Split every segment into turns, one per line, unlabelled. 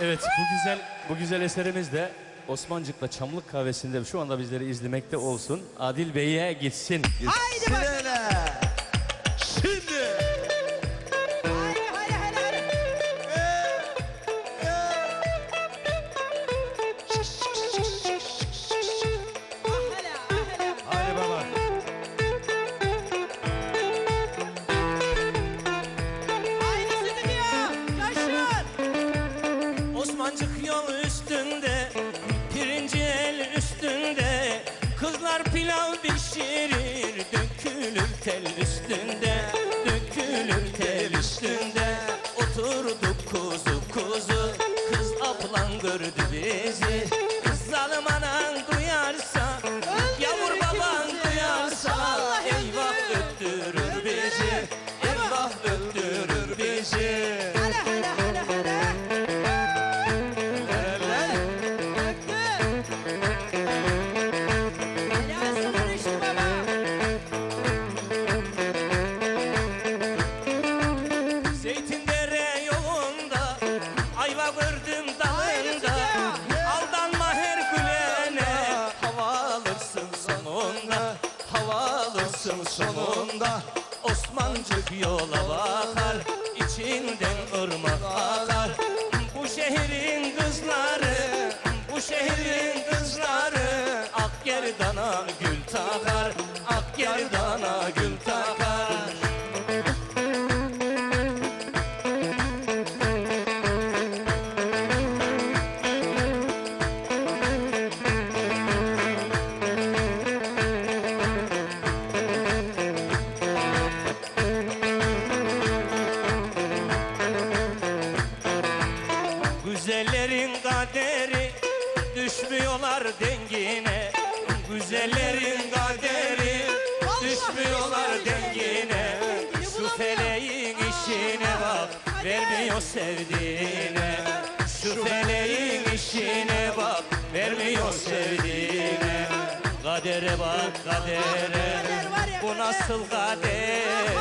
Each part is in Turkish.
Evet bu güzel bu güzel eserimiz de Osmancık'la Çamlık Kahvesi'nde şu anda bizleri izlemekte olsun. Adil Bey'e gitsin.
Haydi bakalım.
Şimdi.
Tel üstünde, dökülür tel üstünde. Oturduk kuzu kuzu, kız ablan gördü bizi, kız anan duyarsa, sonunda Osmancık yola bakar içinden ırmak akar Bu şehrin kızları bu şehrin kızları Ak gerdana gül takar düşmüyorlar dengine Güzellerin kaderi. Düşmüyorlar dengine. Şu feleğin işine bak vermiyor sevdiğine. Şu feleğin işine bak vermiyor sevdiğine. Kadere bak kadere. Bu nasıl kader?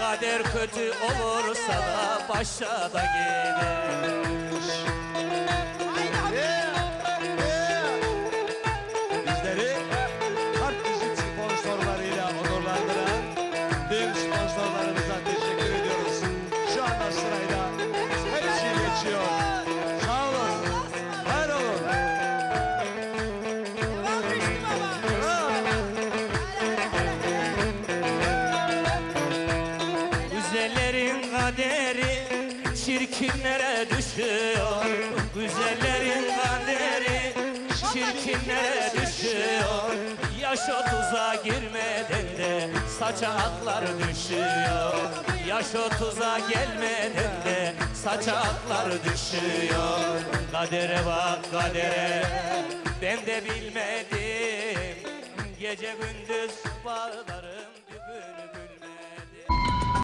Kader kötü olursa da başa da gelir kaderi çirkinlere düşüyor. Güzellerin kaderi çirkinlere düşüyor. Yaş otuza girmeden de saça aklar düşüyor. Yaş otuza gelmeden de saça aklar düşüyor. Kadere bak kadere. Ben de bilmedim. Gece gündüz bağda